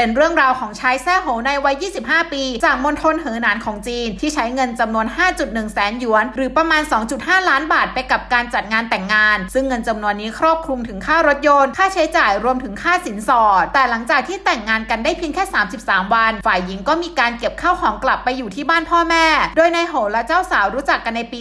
เป็นเรื่องราวของชายแซ่โหในวัย 25 ปี จากมณฑลเหอหนานของจีน ที่ใช้เงินจำนวน 5.1 แสนหยวน หรือประมาณ 2.5 ล้านบาทไปกับการจัดงานแต่งงาน ซึ่งเงินจำนวนนี้ครอบคลุมถึงค่ารถยนต์ ค่าใช้จ่ายรวมถึงค่าสินสอด แต่หลังจากที่แต่งงานกันได้เพียงแค่ 33 วัน ฝ่ายหญิงก็มีการเก็บข้าวของกลับไปอยู่ที่บ้านพ่อแม่ โดยนายโหและเจ้าสาวรู้จักกันในปี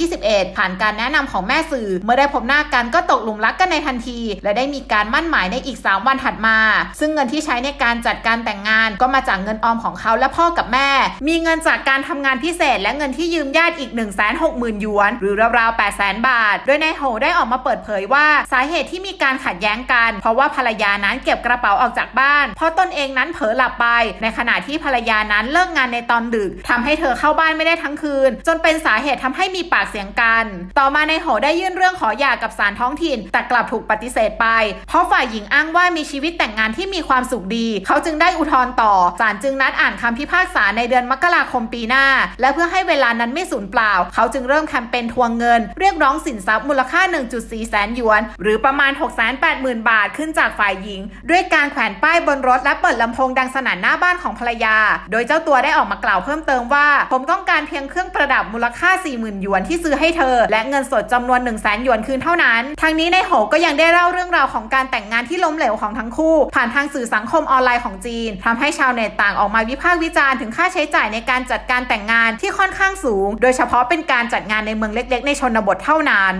2021 ผ่านการแนะนำของแม่สื่อ เมื่อได้พบหน้ากันก็ตกหลุมรักกันในทันที และได้มีการมั่นหมายในอีก 3 วันถัดมา ซึ่งเงินที่ใช้ในการจัดการแต่งงานก็มาจากเงินออมของเขาและพ่อกับแม่ มีเงินจากการทำงานพิเศษ และเงินที่ยืมญาติอีก 1 6 0 0 0 0หยวน หรือราวๆ8 0 0 0 0 บาท โดยนายโหได้ออกมาเปิดเผยว่าสาเหตุที่มีการขัดแย้งกัน เพราะว่าภรรยานั้นเก็บกระเป๋าออกจากบ้าน เพราะตนเองนั้นเผลอหลับไป ในขณะที่ภรรยานั้นเลิกงานในตอนดึกทำให้เธอเข้าบ้านไม่ได้ทั้งคืน จนเป็นสาเหตุทำให้มีปากเสียงกัน ต่อมานายโหได้ยื่นเรื่องขอหย่ากับศาลท้องถิ่น แต่กลับถูกปฏิเสธไป เพราะฝ่ายหญิงอ้างว่ามีชีวิตแต่งงานที่มีความสุขดีเขาจึงได้อุทธรณ์ต่อศาลจึงนัดอ่านคำพิพากษาในเดือนมกราคมปีหน้า และเพื่อให้เวลานั้นไม่สูญเปล่า เขาจึงเริ่มแคมเปญทวงเงิน เรียกร้องสินทรัพย์มูลค่า 1.4 แสนหยวน หรือประมาณ 680,000 บาทขึ้นจากฝ่ายหญิง ด้วยการแขวนป้ายบนรถและเปิดลำโพงดังสนั่นหน้าบ้านของภรรยา โดยเจ้าตัวได้ออกมากล่าวเพิ่มเติมว่า ผมต้องการเพียงเครื่องประดับมูลค่า 40,000 หยวนที่ซื้อให้เธอ และเงินสดจำนวน 1 0 0 0 0แสนหยวนคืนเท่านั้น ทางนี้ในโหก็ยังได้เล่าเรื่องราวของการแต่งงานที่ล้มเหลวของทั้งคู่ ผ่านทางสื่อสังคมออนไลน์ของจีนทำให้ชาวเน็ตต่างออกมาวิพากษ์วิจารณ์ถึงค่าใช้จ่ายในการจัดการแต่งงานที่ค่อนข้างสูง โดยเฉพาะเป็นการจัดงานในเมืองเล็ก ๆ ในชนบทเท่านั้น